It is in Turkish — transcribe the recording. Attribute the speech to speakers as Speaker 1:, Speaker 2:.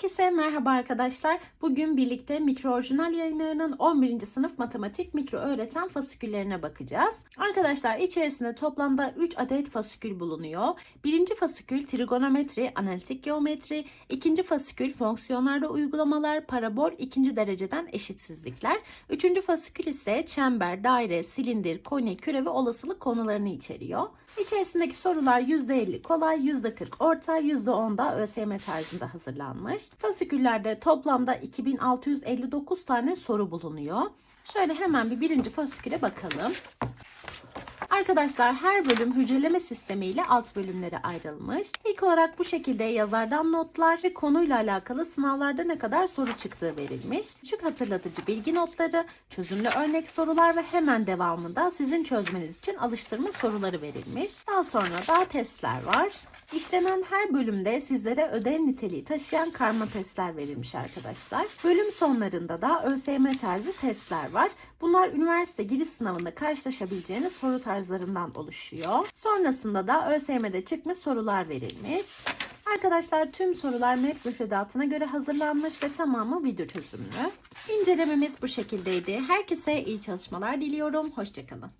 Speaker 1: Herkese merhaba arkadaşlar. Bugün birlikte Mikro Orijinal yayınlarının 11. sınıf matematik mikro öğreten fasiküllerine bakacağız. Arkadaşlar içerisinde toplamda 3 adet fasikül bulunuyor. Birinci fasikül trigonometri, analitik geometri, ikinci fasikül fonksiyonlarda uygulamalar, parabol, ikinci dereceden eşitsizlikler. Üçüncü fasikül ise çember, daire, silindir, koni, küre ve olasılık konularını içeriyor. İçerisindeki sorular %50 kolay, %40 orta, %10 da ÖSYM tarzında hazırlanmış. Fasiküllerde toplamda 2659 tane soru bulunuyor. Şöyle hemen bir birinci fasiküle bakalım. Arkadaşlar her bölüm hücreleme sistemiyle alt bölümlere ayrılmış. İlk olarak bu şekilde yazardan notlar ve konuyla alakalı sınavlarda ne kadar soru çıktığı verilmiş. Küçük hatırlatıcı bilgi notları, çözümlü örnek sorular ve hemen devamında sizin çözmeniz için alıştırma soruları verilmiş. Daha sonra da testler var. İşlenen her bölümde sizlere ödev niteliği taşıyan karma testler verilmiş arkadaşlar. Bölüm sonlarında da ÖSYM tarzı testler var. Bunlar üniversite giriş sınavında karşılaşabileceğiniz soru tarzlarından oluşuyor. Sonrasında da ÖSYM'de çıkmış sorular verilmiş. Arkadaşlar tüm sorular MEP müfredatına göre hazırlanmış ve tamamı video çözümlü. İncelememiz bu şekildeydi. Herkese iyi çalışmalar diliyorum. Hoşçakalın.